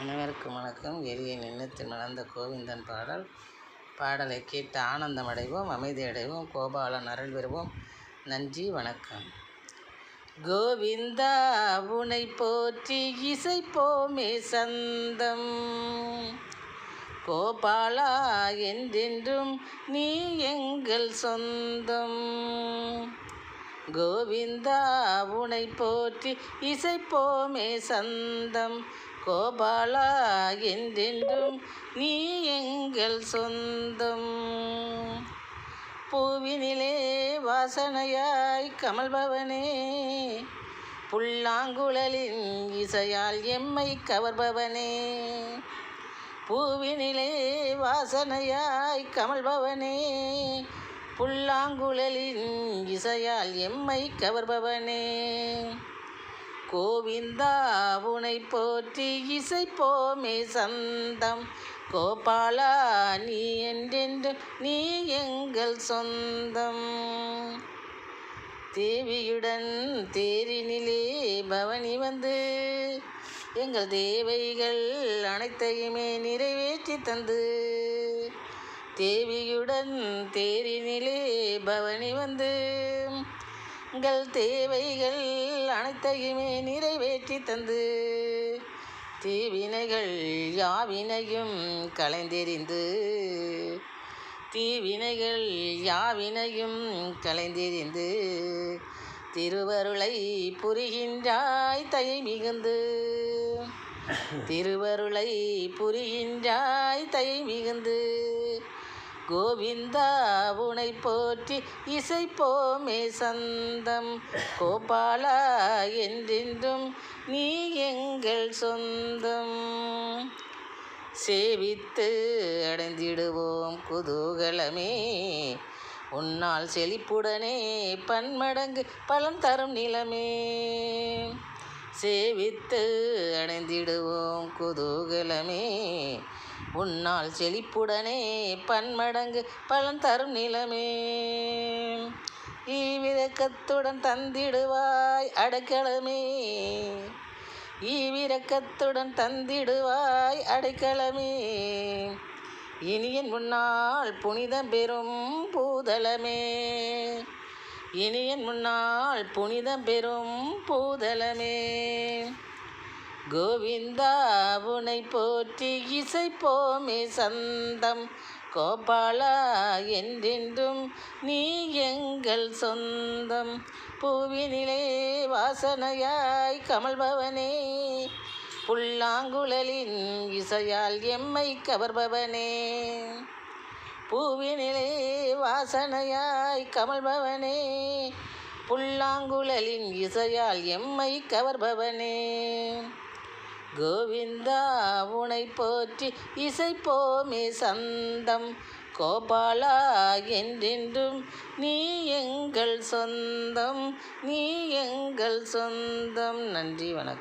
அனைவருக்கும் வணக்கம். எளிய நின்னுத்து மலர்ந்த கோவிந்தன் பாடல். பாடலை கேட்டு ஆனந்தம் அடைவோம் அமைதி அடைவோம் கோபாலன் அருள் பெறுவோம். நன்றி வணக்கம். கோவிந்தா உனை போற்றி இசைப்போமே சந்தம். கோபாலா என்றென்றும் நீ எங்கள் சொந்தம். கோவிந்தா உனை போற்றி இசைப்போமே சந்தம். கோபாலா என்றென்றும் நீ எங்கள் சொந்தம். பூவினிலே வாசனையாய் கமல்பவனே புல்லாங்குழலின் இசையால் எம்மை கவர்பவனே. பூவினிலே வாசனையாய் கமல்பவனே புல்லாங்குழலின் இசையால் எம்மை கவர்பவனே. கோவிந்தா உனை போற்றி இசைப்போமே சந்தம். கோபாலா நீ என்றென்று நீ எங்கள் சொந்தம். தேவியுடன் தேரினிலே பவனி வந்து எங்கள் தேவைகள் அனைத்தையுமே நிறைவேற்றி தந்து. தேவியுடன் தேரினிலே பவனி வந்து எங்கள் தேவைகள் அனைத்தையுமே நிறைவேற்றி தந்து தீவினைகள் யாவினையும் கலைந்தெறிந்து தீவினைகள் யாவினையும் கலைந்தெறிந்து திருவருளை புரிகின்றாய் தை மிகுந்து திருவருளை புரிகின்றாய் தை மிகுந்து கோவிந்தா உனை போற்றி இசைப்போமே சந்தம். கோபாலா என்றென்றும் நீ எங்கள் சொந்தம். சேவித்து அடைந்திடுவோம் குதூகலமே. உன்னால் செழிப்புடனே பன்மடங்கு பலன் தரும் நிலமே. சேவித்து அடைந்திடுவோம் குதூகலமே. உன்னால் செழிப்புடனே பன்மடங்கு பலன் தரும் நிலமே. ஈவிரக்கத்துடன் தந்திடுவாய் அடைக்கலமே. ஈவிரக்கத்துடன் தந்திடுவாய் அடைக்கலமே. இனியன் முன்னால் புனிதம் பெறும் பூதலமே. இனியன் முன்னால் புனிதம் பெறும் பூதலமே. கோவிந்தா உனை போற்றி இசைப்போமே சந்தம். கோபாலா என்றென்றும் நீ எங்கள் சொந்தம். பூவினிலே வாசனையாய் கமல்பவனே புல்லாங்குழலின் இசையால் எம்மை கவர்பவனே. பூவினிலே வாசனையாய் கமல்பவனே புல்லாங்குழலின் இசையால் எம்மை கவர்பவனே. கோவிந்தா உனை போற்றி இசைப்போமே சந்தம். கோபாலா என்றென்றும் நீ எங்கள் சொந்தம். நீ எங்கள் சொந்தம். நன்றி வணக்கம்.